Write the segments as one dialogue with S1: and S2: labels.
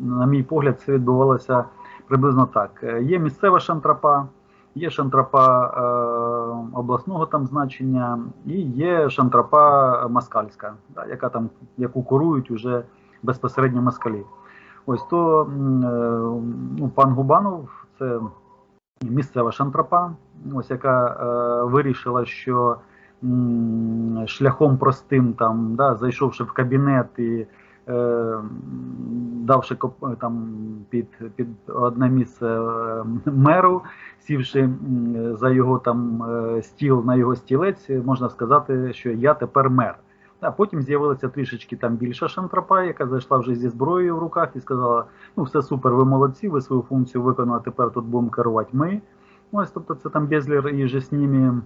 S1: на мій погляд, це відбувалося приблизно так. Е, Є місцева шантропа, є шантропа е, обласного там значення, і є шантропа москальська, да, яка там, яку курують уже безпосередньо москалі. Ось то е, ну, пан Губанов це місцева шантропа, ось яка е, вирішила, що шляхом простим, там, да, зайшовши в кабінет і давши коп- там під, під одне місце е, меру, сівши за його там е, стіл на його стілець, можна сказати, що я тепер мер. А потім з'явилася трішечки там більша шантропа, яка зайшла вже зі зброєю в руках і сказала: ну все супер, ви молодці, ви свою функцію виконали, тепер тут будемо керувати ми. Ось, тобто це там Безлер і же з ними.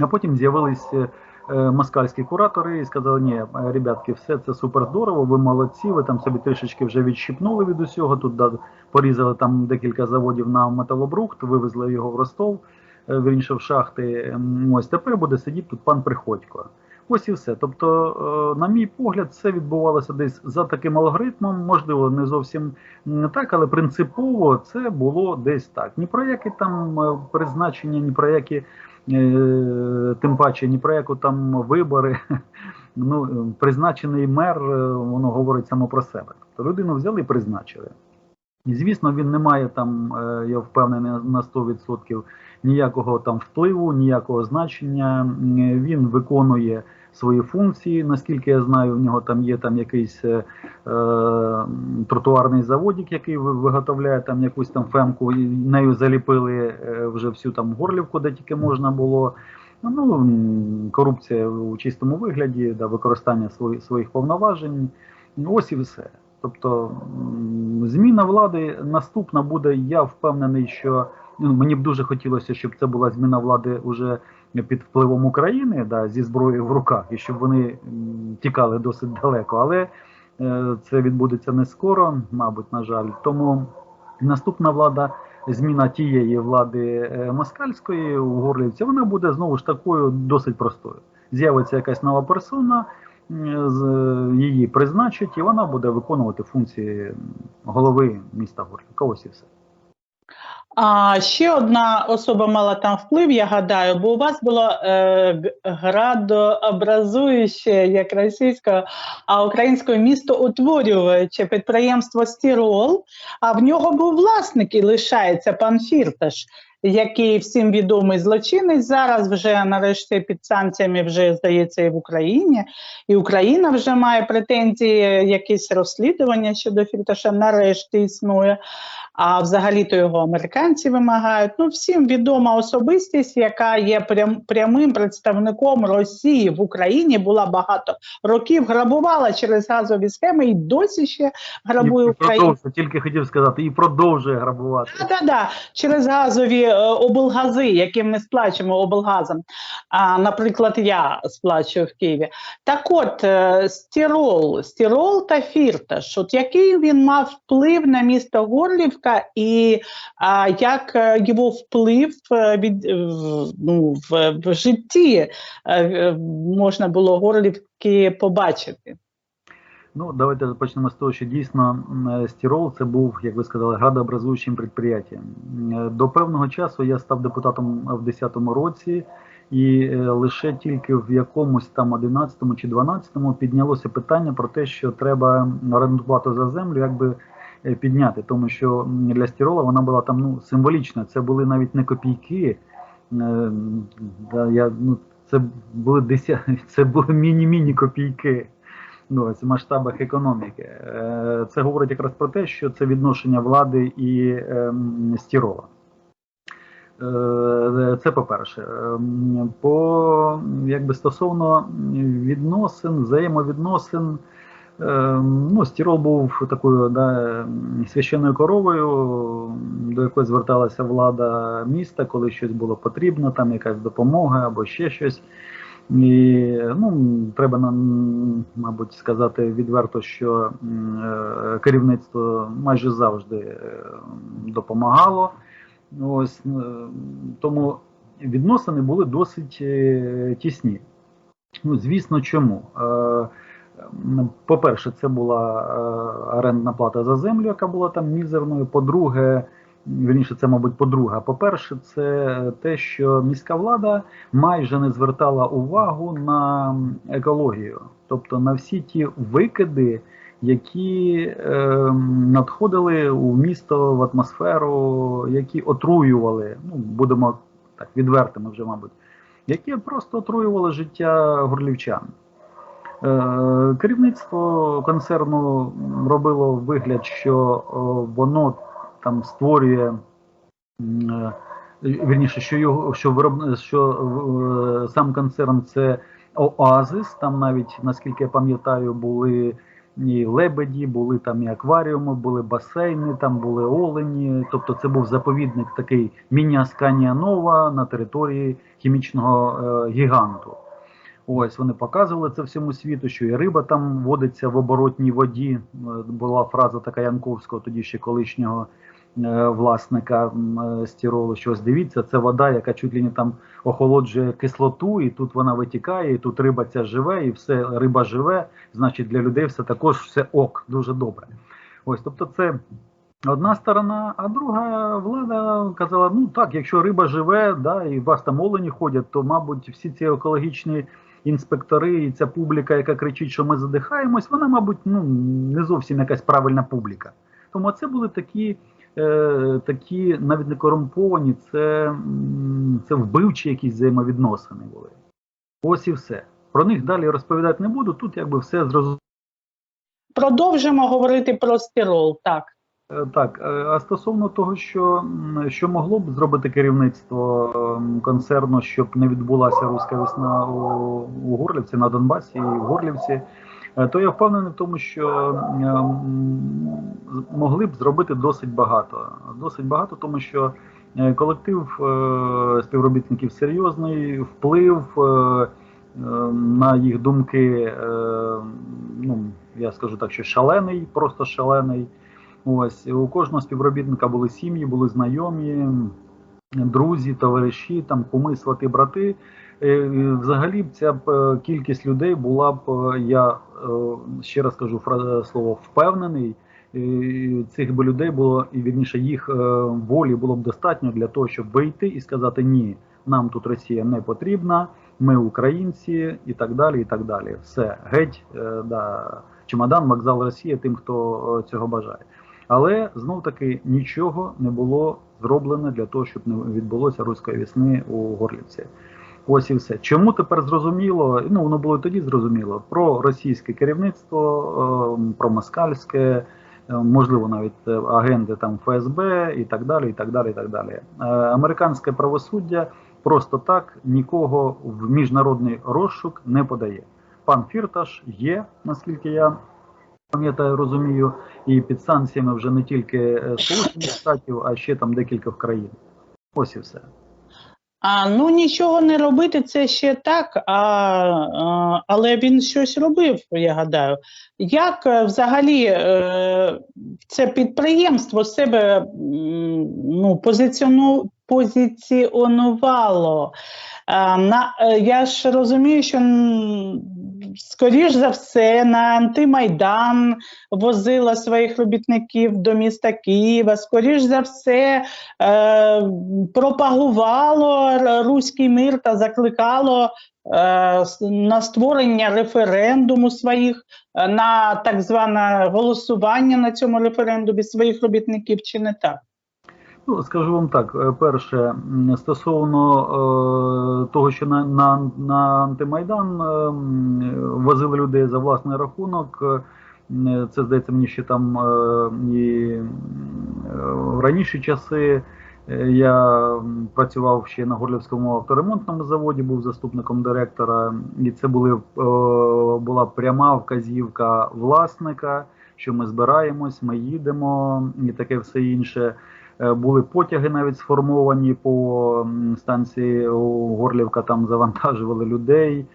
S1: А потім з'явились е, е, москальські куратори і сказали, ні, е, ребятки, все це супер здорово, ви молодці, ви там собі трішечки вже відщипнули від усього, тут да, порізали там декілька заводів на металобрухт, вивезли його в Ростов, е, вірніше в шахти. Ось тепер буде сидіти тут пан Приходько. Ось і все. Тобто, е, на мій погляд, це відбувалося десь за таким алгоритмом, можливо, не зовсім так, але принципово це було десь так. Ні про які там е, призначення, ні про які, е, тим паче, ні про яку там вибори. Ну, е, призначений мер, е, воно говорить само про себе. Тобто людину взяли і призначили. І, звісно, він не має там, е, я впевнений на 100% ніякого там впливу, ніякого значення. Він виконує свої функції. Наскільки я знаю, в нього там є там якийсь е, е, тротуарний заводик, який виготовляє там якусь там фемку, і нею заліпили е, вже всю там горлівку, де тільки можна було. Ну, корупція у чистому вигляді, да, використання свої, своїх повноважень. Ось і все. Тобто зміна влади наступна буде. Я впевнений, що ну, мені б дуже хотілося, щоб це була зміна влади уже під впливом України, да, зі зброєю в руках, і щоб вони тікали досить далеко. Але е, це відбудеться не скоро, мабуть, на жаль. Тому наступна влада, зміна тієї влади е, москальської у Горлівці, вона буде знову ж такою досить простою. З'явиться якась нова персона, з- її призначать, і вона буде виконувати функції голови міста Горлівка. Ось і все.
S2: А ще одна особа мала там вплив, я гадаю, бо у вас було е, градообразуюче, як російською, а українською місто утворююче підприємство Стірол, а в нього був власник і лишається пан Фірташ, який всім відомий злочинець зараз вже нарешті під санкціями вже здається і в Україні. І Україна вже має претензії, якісь розслідування щодо Фірташа нарешті існує. А взагалі-то його американці вимагають. Ну, всім відома особистість, яка є прям, прямим представником Росії в Україні, була багато років, грабувала через газові схеми і досі ще грабує
S1: і
S2: Україну.
S1: тільки хотів сказати, і продовжує грабувати.
S2: Так, да, через газові облгази, які ми сплачуємо облгазам. А, наприклад, я сплачую в Києві. Так от, е, стірол, стірол та фірташ, от який він мав вплив на місто Горлівка, і а, як е, його вплив е, від, е, ну, в, житті е, е, можна було Горлівки побачити?
S1: Ну, давайте почнемо з того, що дійсно Стірол це був, як ви сказали, градообразуючим підприємством. До певного часу я став депутатом в 2010 році, і е, лише тільки в якомусь там 11 чи 12 піднялося питання про те, що треба орендну плату за землю якби е, підняти, тому що для Стірола вона була там ну, символічна. Це були навіть не копійки. Е, я, ну, це були деся... це були міні-міні копійки ну, в масштабах економіки. Е, Це говорить якраз про те, що це відношення влади і ем, Стірова. Е, Це по-перше. Ем, По якби стосовно відносин, взаємовідносин. ем, Ну, Стірол був такою да, священною коровою, до якої зверталася влада міста, коли щось було потрібно, там якась допомога або ще щось. І ну, треба нам, мабуть, сказати відверто, що е, керівництво майже завжди е, допомагало. Ось е, тому відносини були досить тісні. Ну, звісно, чому? По-перше, це була орендна плата за землю, яка була там мізерною. По-друге, вірніше, це, мабуть, по-друге. По-перше, це те, що міська влада майже не звертала увагу на екологію, тобто на всі ті викиди, які е, надходили у місто в атмосферу, які отруювали, ну будемо так відвертими вже, мабуть, які просто отруювали життя горлівчан. Е, Керівництво концерну робило вигляд, що воно там створює е, вірніше, що його що вироб, що е, сам концерн це оазис. Там навіть наскільки я пам'ятаю, були і лебеді, були там і акваріуми, були басейни, там були олені. Тобто це був заповідник такий міні-Асканія Нова на території хімічного е, гіганту. Ось вони показували це всьому світу, що і риба там водиться в оборотній воді. Е, Була фраза така Янковського, тоді ще колишнього власника е, стіролу. Що ось дивіться, це вода, яка чуть ли не там охолоджує кислоту, і тут вона витікає, і тут риба ця живе, і все риба живе. Значить, для людей все також все ок, дуже добре. Ось, тобто, це одна сторона, а друга влада казала: ну так, якщо риба живе, да, і у вас там олені ходять, то мабуть всі ці екологічні інспектори і ця публіка, яка кричить, що ми задихаємось, вона, мабуть, ну не зовсім якась правильна публіка. Тому це були такі, е, такі навіть не корумповані, це, це вбивчі якісь взаємовідносини були. Ось і все. Про них далі розповідати не буду. Тут якби все зрозуміло.
S2: Продовжимо говорити про стирол. Так.
S1: Е, Так, е, а стосовно того, що, що могло б зробити керівництво концерну, щоб не відбулася руська весна у, у Горлівці на Донбасі і в Горлівці, то я впевнений в тому, що ем, могли б зробити досить багато. Досить багато, тому що е, колектив е, співробітників серйозний, вплив е, е, на їх думки, е, ну я скажу так, що шалений, просто шалений. Ось у кожного співробітника були сім'ї, були знайомі, друзі, товариші, там куми, свати, брати. Е, Взагалі б ця б е, кількість людей була б, е, я е, ще раз кажу слово впевнений. е, Цих би людей було і вірніше їх е, волі було б достатньо для того, щоб вийти і сказати ні, нам тут Росія не потрібна, ми українці і так далі. І так далі. Все геть, е, да, чемодан, вокзал Росія тим, хто е, цього бажає. Але знов таки нічого не було зроблено для того, щоб не відбулося руської весни у Горлівці. Ось і все. Чому тепер зрозуміло? Ну воно було і тоді зрозуміло про російське керівництво, е, про москальське, е, можливо, навіть е, агенти там ФСБ і так далі. і так далі, і так далі. Е, Американське правосуддя просто так нікого в міжнародний розшук не подає. Пан Фірташ є, наскільки я пам'ятаю, розумію, і під санкціями вже не тільки е, Сполучених Штатів, а ще там декілька країн. Ось і все.
S2: А ну нічого не робити, це ще так, а, а, але він щось робив, я гадаю. Як е, взагалі е, це підприємство себе ну, позиціону, позиціонувало? А, на, е, я ж розумію, що скоріш за все на антимайдан возила своїх робітників до міста Києва, скоріш за все е, пропагувало руський мир та закликало е, на створення референдуму своїх е, на так зване голосування на цьому референдумі своїх робітників, чи не так?
S1: Ну, скажу вам так: е, перше, стосовно е, того, що на, на, на антимайдан е, возили людей за власний рахунок. Це здається мені ще там і в раніші часи. Я працював ще на Горлівському авторемонтному заводі, був заступником директора, і це були, була пряма вказівка власника, що ми збираємось, ми їдемо і таке все інше. Е, Були потяги навіть сформовані по станції Горлівка, там завантажували людей.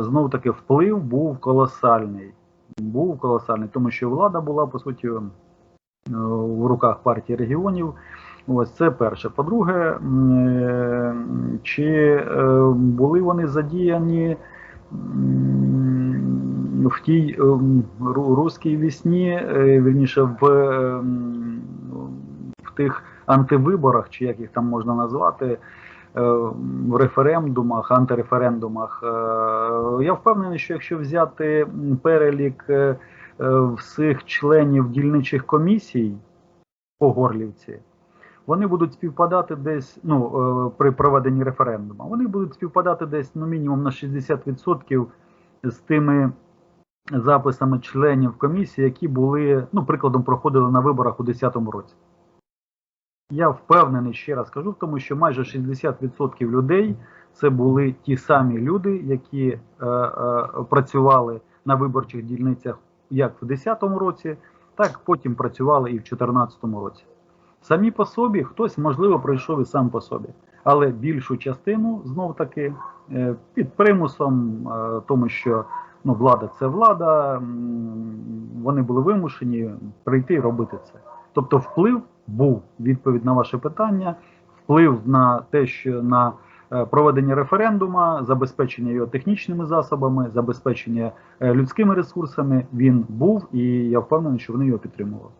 S1: Знов таки вплив був колосальний. Був колосальний, тому що влада була по суті е, в руках партії регіонів. Ось це перше. По-друге, е, чи е, були вони задіяні в тій ем, ру- руській вісні, е, вірніше ем, в тих антивиборах, чи як їх там можна назвати, е, в референдумах, антиреферендумах. е, Я впевнений, що якщо взяти перелік е, всіх членів дільничих комісій по Горлівці, вони будуть співпадати десь ну, при проведенні референдуму. Вони будуть співпадати десь ну, мінімум на 60% з тими записами членів комісії, які були, ну, прикладом, проходили на виборах у 2010 році. Я впевнений, ще раз кажу, тому що майже 60% людей це були ті самі люди, які е, е, працювали на виборчих дільницях як в 2010 році, так потім працювали і в 2014 році. Самі по собі хтось, можливо, пройшов і сам по собі, але більшу частину знов таки е, під примусом, е, тому що ну, влада це влада, вони були вимушені прийти і робити це. Тобто вплив був відповідь на ваше питання, вплив на те, що на е, проведення референдума, забезпечення його технічними засобами, забезпечення е, людськими ресурсами він був, і я впевнений, що вони його підтримували.